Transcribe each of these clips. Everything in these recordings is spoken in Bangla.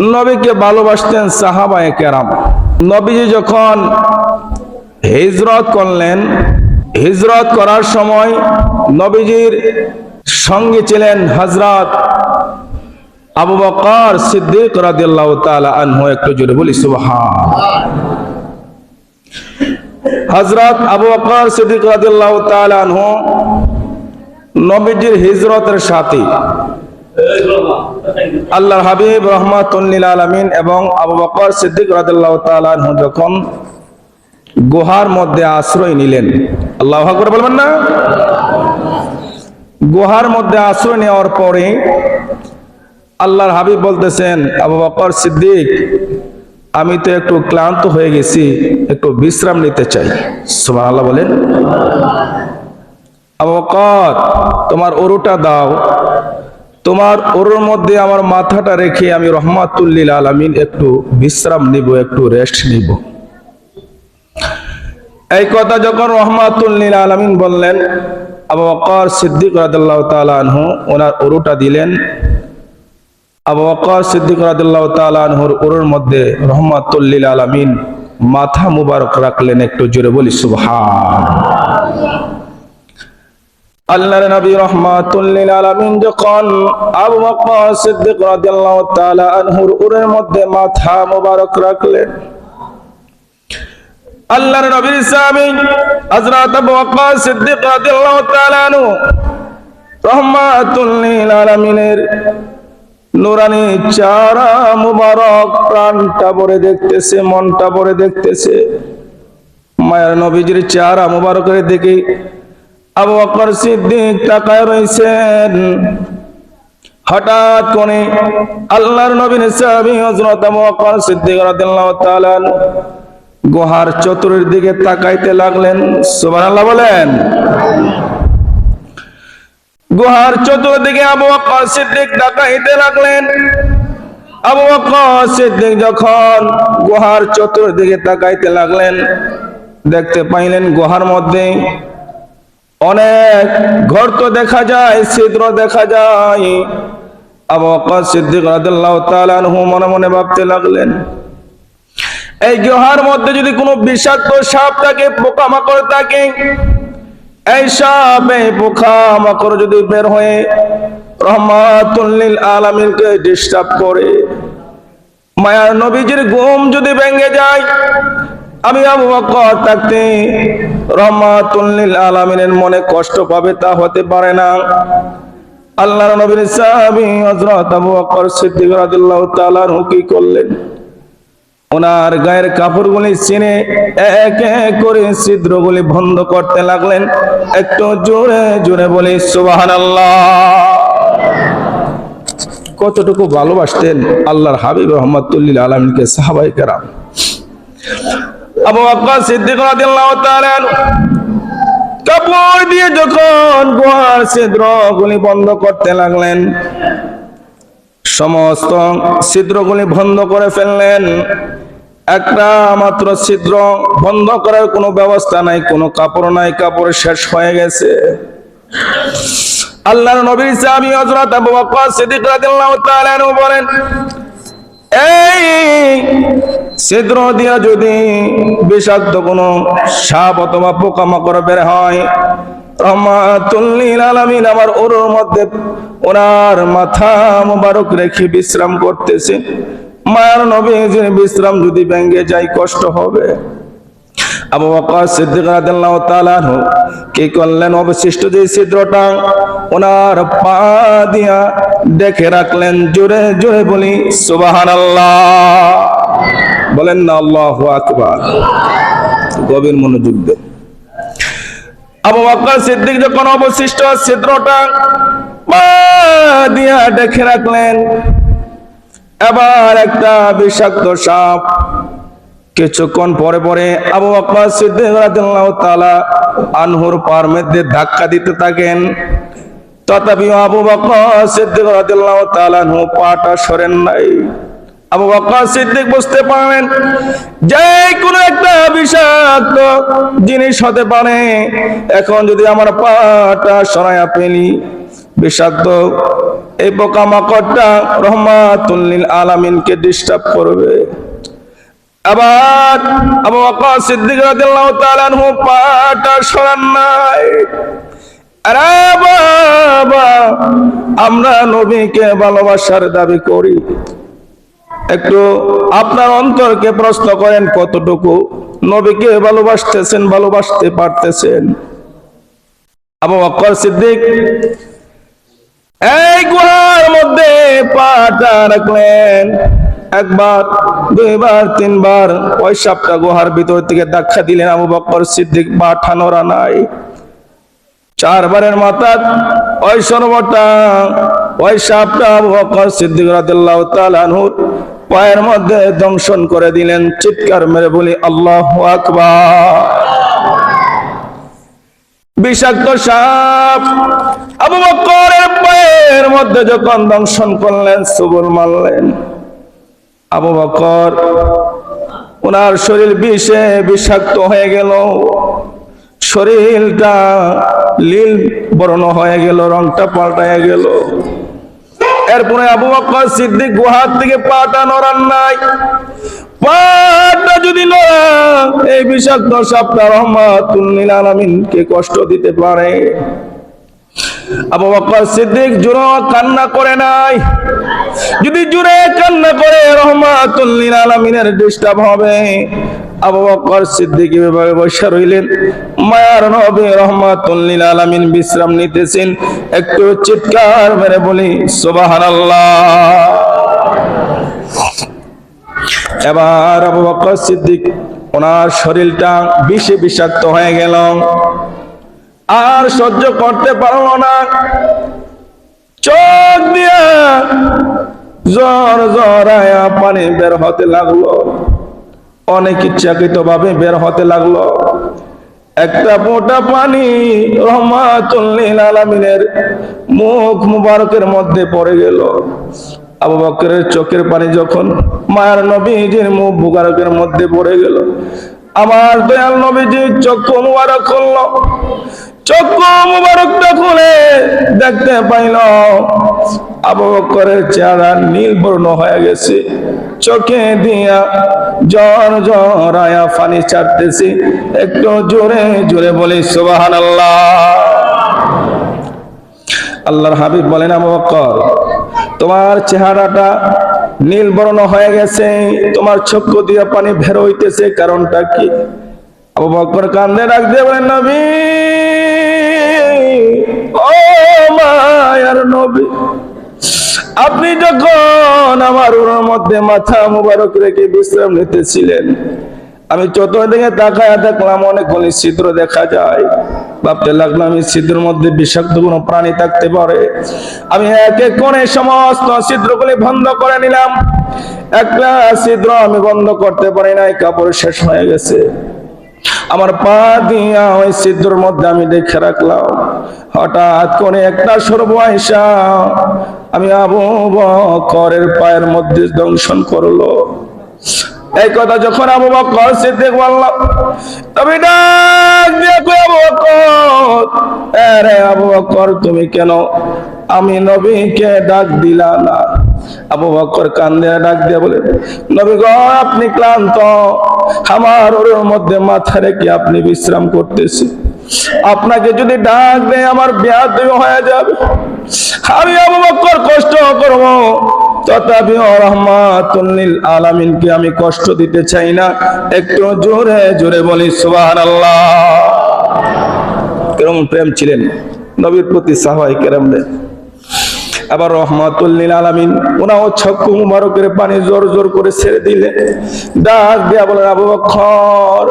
নবীকে ভালোবাসতেন সাহাবায়ে কেরাম। নবীজি যখন হিজরত করলেন, হিজরত করার সময় নবীজির সঙ্গে ছিলেন হজরত আবু বকর সিদ্দিক রাদিয়াল্লাহু তাআলা আনহু, একটু জোরে বলি, সুবহান। হযরত আবু বকর সিদ্দিক রাদিয়াল্লাহু তাআলা আনহু নবীজির হিজরতের সাথী। আল্লাহর হাবিব রহমাতুল্লিল আলামিন এবং আবু বকর সিদ্দিক তাআলা যখন গুহার মধ্যে আশ্রয় নিলেন, আল্লাহ আকবার বলবেন না? গুহার মধ্যে আশ্রয় নেওয়ার পরে আল্লাহর হাবিব বলতেছেন, আবু বকর সিদ্দিক, আমি তো একটু ক্লান্ত হয়ে গেছি, একটু বিশ্রাম নিতে চাই। সুবহানাল্লাহ বলেন। আবু বকর, তোমার ওরুটা দাও। তোমার ওর মধ্যে আমার মাথাটা রেখে আমি রহমাতুল্লিল আলামিন একটু বিশ্রাম নিব, একটু রেস্ট নিব। এই কথা যখন রহমাতুল্লিল আলামিন বললেন, আবু বকর সিদ্দিক রাদিয়াল্লাহু তাআলা আনহু ওনার ওরুটা দিলেন। আবু বকর সিদ্দিক রাদিয়াল্লাহু তাআলা আনহুর উরুর মধ্যে রহমাতুল্লিল আলামিন মাথা মুবারক রাখলেন, একটু জোরে বলি, সুবহান। আল্লাহর নবী রহমাতুল্লিল আলামিন যখন আবু বকর সিদ্দিক রাদিয়াল্লাহু তাআলা আনহুর উরের মধ্যে মাথা মোবারক রাখলেন, আল্লাহর নবীর সাহাবী হযরত আবু বকর সিদ্দিক রাদিয়াল্লাহু তাআলা আনহু রহমাতুল্লিল আলামিনের নুরানি চারা মুবারক প্রাণটা ভরে দেখতেছে, মনটা ভরে দেখতেছে। মায়ের নবীজির চারা মুবারকের দিকে আবু বকর সিদ্দিক তাকায় রইছেন। হঠাৎ করে আল্লাহর নবীর সাহাবী হযরত আবু বকর সিদ্দিক রাদিয়াল্লাহু তাআলা গুহার চতুর্দিকে তাকাইতে লাগলেন। সুবহানাল্লাহ বলেন। গুহার চতুর্দিকে আবু বকর সিদ্দিক তাকাইতে লাগলেন। আবু বকর সিদ্দিক যখন গুহার চতুর্দিকে তাকাইতে লাগলেন, দেখতে পাইলেন গুহার মধ্যে অনেক গর্ত দেখা যায়, ছিদ্র দেখা যায়। আবু বকর সিদ্দিক রাদিয়াল্লাহু তাআলা আনহু মনে মনে ভাবতে লাগলেন, এই গুহার মধ্যে যদি কোনো বিষাক্ত সাপ থাকে, পোকামাকড় থাকে, এই সাপ, এই পোকা মাকড় যদি বের হয়ে রহমাতুল্লিল আলামিনকে ডিস্টার্ব করে, মায়ার নবীজির ঘুম যদি ভেঙে যায়, আমি আবু বকর থাকতে রহমাতুল্লিল আলামিনের মনে কষ্ট পাবে তা হতে পারে না। আল্লাহর নবীর সাহাবী হযরত আবু বকর সিদ্দিক রাদিয়াল্লাহু তাআলা কি করলেন? ওনার গায়ের কাপড়গুলি চিনে এক এক করে ছিদ্রগুলি বন্ধ করতে লাগলেন। একটু জোরে জোরে বলি সুবাহান কতটুকু ভালোবাসতেন আল্লাহর হাবিব রহমতুল্লিল আলমকে সাহাবাই কেরাম। আবু আব্বাস সিদ্দিক রাদিয়াল্লাহু তাআলা কাপড় দিয়ে যখন গুহার ছিদ্রগুলি বন্ধ করতে লাগলেন, সমস্ত ছিদ্রগুলি বন্ধ করে ফেললেন। একটা মাত্র ছিদ্র বন্ধ করার কোনো ব্যবস্থা নাই, কোনো কাপড় নাই, কাপড় শেষ হয়ে গেছে। আল্লাহর নবীর সাহাবী হযরত আবু বকর সিদ্দিক রাদিয়াল্লাহু তাআলা বলেন এই ছিদ্র দিয়া যদি বিষাক্ত কোনো সাপ অথবা পোকামাকড় বের হয়, রহমাতুল্লিল আমার ওর মধ্যে ওনার মাথা মোবারক রেখে বিশ্রাম করতেছে। মায়ের নবীজির বিশ্রাম যদি ব্যাঙ্গে যাই কষ্ট হবে। আবু বকর সিদ্দিক রাদিয়াল্লাহু তাআলা কি করলেন? অবশিষ্ট যে ছিদ্রটা ওনার পা দিয়া দেখে রাখলেন, জোরে জোরে বলি, সুবহানাল্লাহ। বলেন না, আল্লাহু আকবার। গভীর মনোযোগ দেন আবু বকর সিদ্দিক যখন অবশিষ্ট ছিদ্রটা পা দিয়া দেখে রাখলেন, এবার একটা বিষাক্ত সাপ কিছুক্ষণ পরে পরে আবু তাআলা আনহুর পার মধ্যে ধাক্কা দিতে থাকেন। তথাপি আবু বকর সিদ্দিক রাদিয়াল্লাহু পাটা সরেন নাই। আবু বকর সিদ্দিক বুঝতে পারেন যে কোনো একটা বিষাক্ত জিনিস হতে পারে। এখন যদি আমার পাটা সরাইয়া পেলি বিষাক্ত এই পোকামাকড়টা রহমাতুল্লিল আলামিনকে ডিস্টার্ব করবে। আবার আবু বকর সিদ্দিক রাদিয়াল্লাহু তাআলা আনহু পাটা সরান নাই। আরে বাবা, আমরা নবীকে ভালোবাসার দাবি করি। একটু আপনার অন্তরকে প্রশ্ন করেন কতটুকু? নবীকে ভালোবাসতেছেন, ভালোবাসতে পারতেছেন? আবু বকর সিদ্দিক, এই গুহার মধ্যে পাটা রাখলেন। একবার, দুইবার, তিনবার ওই সাপটা গুহার ভিতর থেকে দেখা দিলেন আবু বকর সিদ্দিক পাঠা নড়া নাই চারবারের মাথা ওই সর্বটা ওই সাপটা আবু বকর সিদ্দিক রাদিয়াল্লাহু তাআলা পায়ের মধ্যে দংশন করে দিলেন, চিৎকার মেরে বলি, আল্লাহ বিষাক্ত সাপ আবু বকরের পায়ের মধ্যে যখন দংশন করলেন, সুবল মারলেন। আবু বকর ওনার শরীর বিষে বিষাক্ত হয়ে গেল। শরীরটা লীল বর্ণ হয়ে গেল, রংটা পাল্টায় গেল। এরপরে আবু বকর সিদ্দিক গুহার থেকে পাটা নড়ান নাই। পাটা যদি নড়া এই বিষাক্ত সাপটা রহমাতুল্লিল আলামিনকে কষ্ট দিতে পারে? আবু বকর সিদ্দিক কান্না করে নাই। যদি কান্না করে আলামিনের ডিস্টার্ব হবে। আবু বকর সিদ্দিক এভাবে বসে রইলেন। মায়ার নবী আলামিন বিশ্রাম নিতেছেন। একটু চিৎকার মেরে বলি, সুবহানাল্লাহ। এবার আবু বকর সিদ্দিক, ওনার শরীরটা বিষে বিষাক্ত হয়ে গেল। আর সহ্য করতে পারল না। চোখ দিয়া জ্বর জ্বর পানি বের হতে লাগল। অনেক ইচ্ছাকৃত ভাবে বের হতে লাগল। একটা মোটা পানি আলামিনের মুখ মুবারকের মধ্যে পড়ে গেল। আবু বকরের চোখের পানি যখন মায়ের নবীজির মুখ মুবারকের মধ্যে পড়ে গেল। আমার দয়াল নবীজি চক্ষু মুবারক করল চক্ষু মুবারকটা খুলে দেখতে পাইল আবু বকরের চেহারা নীল বর্ণ হয়ে গেছে। চোখে দিয়া জ্বর জ্বর আয়া পানি ছাড়তেছি। একটু জোরে জোরে বলি সুবাহান আল্লাহ আল্লাহর হাবিব বলেন, আবু বকর তোমার চেহারাটা নীল বর্ণ হয়ে গেছে, তোমার চক্ষু দিয়া পানি বের হইতেছে, কারণটা কি? আবু বকর কান্দে ডাক দিয়ে বলেন, নবী! ও মায়ার নবী, আপনি যখন আমার উড়োর মধ্যে মাথা মুবারক রেখে বিশ্রাম নিতেছিলেন, আমি চতুর্দিকে তাকায় দেখলাম অনেকগুলি ছিদ্র দেখা যায়। ভাবতে লাগলাম এই ছিদ্রের মধ্যে বিষাক্ত কোনো প্রাণী থাকতে পারে। আমি এক এক করে সমস্ত ছিদ্রগুলি বন্ধ করে নিলাম। একটা ছিদ্র আমি বন্ধ করতে পারি নাই, কাপড় শেষ হয়ে গেছে। আমার পা দিয়া ওই ছিদ্রের মধ্যে আমি দেখে রাখলাম। হঠাৎ করে একটা সর্ব আইসা আমি আবু বকরের পায়ের মধ্যে দংশন করল। এই কথা যখন আবু বকর সিদ্দিক বললাম তবে ডাক কই আবু বকর? আরে আবু বকর, তুমি কেন? আমি নবীকে ডাক দিলা না। আবু বকর কান্দে ডাক দিয়ে বলে, নবী গো, আপনি ক্লান্ত। আমার ওর মধ্যে মাথা রেখে আপনি বিশ্রাম করতেছি। আপনাকে যদি ডাক দেয়, আমার বিয়া হয়ে যাবে। আমি আবু বকর কষ্ট করব। তথাপি রহমাতুল্লিল আলামিনকে আমি কষ্ট দিতে চাই না। একটু জোরে জোরে বলি, সুবহানাল্লাহ। কেরম প্রেম ছিলেন নবীর প্রতি সাহাবাই কেরামদের। আবার রহমাতুল্লিল আলামিন ওনাও ছক্কু মুবারকের পানি জোর জোর করে ছেড়ে দিলে ডাক দিয়া বলেন আবু বকর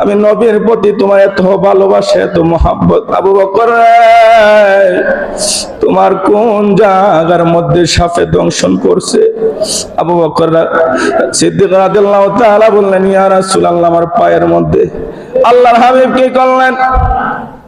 আমি নবীর প্রতি তোমার এত ভালোবাসা, এত মহাব্বত। আবু বকর তোমার কোন জায়গার মধ্যে সাপে দংশন করছে? আবু বকর সিদ্দিক রাদিয়াল্লাহু তাআলা বললেন, ইয়া রাসূলুল্লাহ, আমার পায়ের মধ্যে আল্লাহর হাবিব কি করলেন?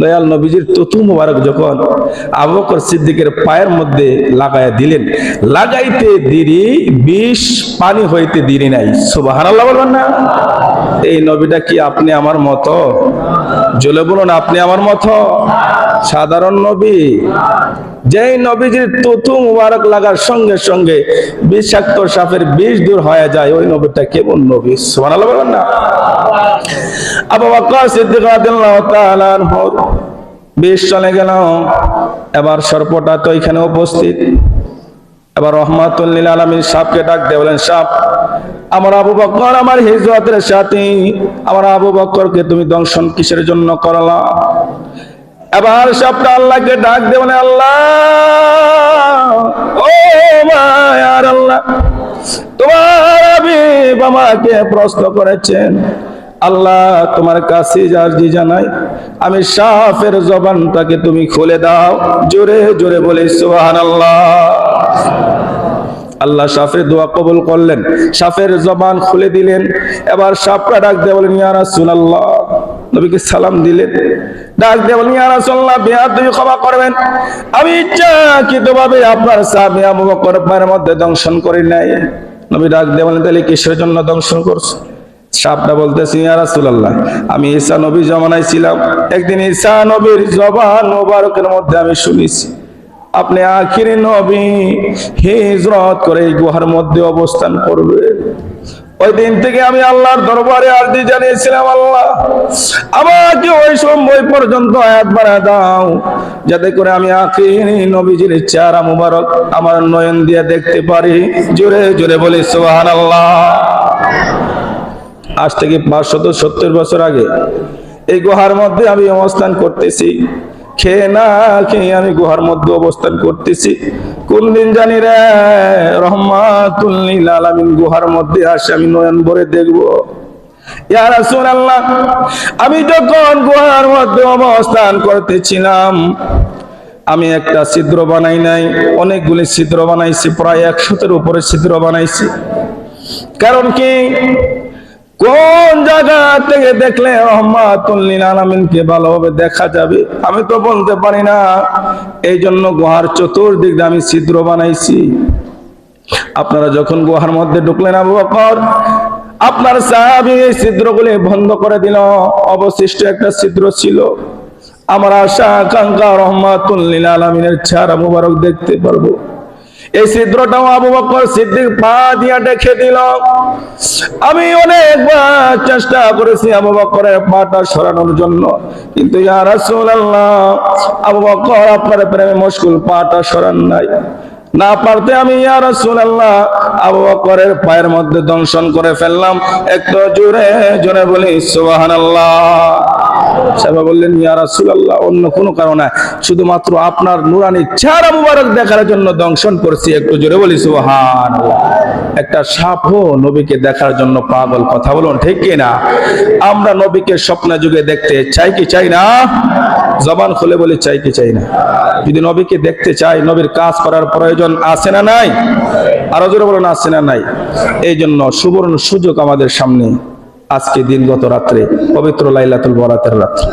দয়াল নবীজির ততু মুবারক যখন আবু বকর সিদ্দিকের পায়ের মধ্যে লাগাইয়া দিলেন, লাগাইতে দিরি, বিষ পানি হইতে দিরি নাই। সুবহানাল্লাহ বলবেন না। এই নবীটা কি আপনি আমার মতো? জলে বলুন, আপনি আমার মতো? সাধারণ নবী। যেই নবীজির তুতু মুবারক লাগার সঙ্গে সঙ্গে বিষাক্ত সাপের বিষ দূর হয়ে যায়, ওই নবীটা কেমন নবী? সুবহানাল্লাহ বলবেন না। আবু বকর সিদ্দিক রাদিয়াল্লাহু তাআলা বিষ চলে গেল। এবার সর্পটা তো এখানে উপস্থিত। এবার রহমাতুল্লিল আলমীর সাপকে ডাক দিয়ে বলেন, সাপ, আমার আবু বকর আমার হিজরতের সাথে, আমার আবু বকরকে তুমি দংশন কিসের জন্য করলা? এবার সাপটা আল্লাহকে ডাক দিয়ে বলে, আল্লাহ, ও মায়ার আল্লাহ, তোমার হাবিব আমাকে প্রশ্ন করেছেন আল্লাহ তোমার কাছে আরজি জানাই, আমি সাফের জবানটাকে তুমি খুলে দাও, জোরে জোরে বলে সুবহানাল্লাহ। আল্লাহ আল্লাহ সাফের দোয়া কবুল করলেন, সাফের জবান খুলে দিলেন, এবার সাপটা ডাক দিয়ে বলেন, ইয়া রাসূলুল্লাহ। নবীকে সালাম দিলেন, ডাক দিয়ে বলেন, ইয়া রাসূলুল্লাহ বিয়া তুমি ক্ষমা করবেন। আমি ইচ্ছাকৃতভাবে আপনার সাহাবী আবু বকর মধ্যে দংশন করি নাই। নবী ডাক দিয়ে বলেন, তাহলে কিসের জন্য দংশন করছ? সাপটা বলতেছি আমি ঈসা নবী জমানায় ছিলাম। একদিন ঈসা নবীর জবান মোবারকের মধ্যে আমি শুনেছি, আপনি আখিরি নবী হিজরত করে এই গুহার মধ্যে অবস্থান করবে। ওই দিন থেকে আমি আল্লাহর দরবারে আরজি জানিয়েছিলাম, আল্লাহ, আমাকে ওই সময় পর্যন্ত আয়াত বাড়া দাও, যাতে করে আমি আখিরি নবীজির চেহারা মুবারক আমার নয়ন দিয়ে দেখতে পারি। জোরে জোরে বলি, সুবহানাল্লাহ। আজ থেকে পাঁচশত সত্তর বছর আগে এই গুহার মধ্যে আমি অবস্থান করতেছি। খেয়ে না খেয়ে আমি গুহার মধ্যে অবস্থান করতেছি। কোন দিন জানি রে রহমাতুল্লিল আলামিন, গুহার মধ্যে আসে আমি নয়ন ভরে দেখব। আমি যখন গুহার মধ্যে অবস্থান করতেছিলাম, আমি একটা ছিদ্র বানাই নাই, অনেকগুলি ছিদ্র বানাইছি, প্রায় একশোতের উপরে ছিদ্র বানাইছি। কারণ কি? কোন জায়গা থেকে দেখলে আলামিনকে ভালোভাবে দেখা যাবে? আমি তো বলতে পারি না। এই জন্য গুহার চতুর্দিক আমি ছিদ্র বানাইছি। আপনারা যখন গুহার মধ্যে ঢুকলেন আবু বকর, আপনার সাহাবী এই ছিদ্রগুলি বন্ধ করে দিল। অবশিষ্ট একটা ছিদ্র ছিল। আমার আশা, আকাঙ্ক্ষা রহমাতুল্লিল আলামিনের ছাড়া মুবারক দেখতে পারব। এই ছিদ্রটাও আবু বকর সিদ্দিক পা দিয়া দেখে দিল। আমি অনেকবার চেষ্টা করেছি আবু বকরের পাটা সরানোর জন্য, কিন্তু ইয়া রাসূলুল্লাহ, আবু বকর আপনার প্রেমে মুশকিল পাটা সরান নাই। না পারতে আমি, ইয়া রাসূলুল্লাহ, আবু বকরের পায়ের মধ্যে দংশন করে ফেললাম। একটু জোরে জোরে বলি, সুবহানাল্লাহ। সাহেব বললেন, ইয়া রাসূলুল্লাহ, অন্য কোনো কারণে শুধুমাত্র আপনার নুরানি চেহারা মুবারক দেখার জন্য দংশন করছি, একটু জোরে বলি, সুবহানাল্লাহ। একটা সাপও নবীকে দেখার জন্য পাগল, কথা বলুন ঠিক কি না? আমরা নবীকে স্বপ্ন যুগে দেখতে চাই কি চাই না? জবান খুলে বলি, চাই কি চাই না? যদি নবীকে দেখতে চাই, নবীর কাজ করার প্রয়োজন আছে না নাই? আরও জোরে বলুন, আছে না নাই? এই জন্য সুবর্ণ সুযোগ আমাদের সামনে আজকে দিনগত রাত্রে, পবিত্র লাইলাতুল বরাতের রাত্রে।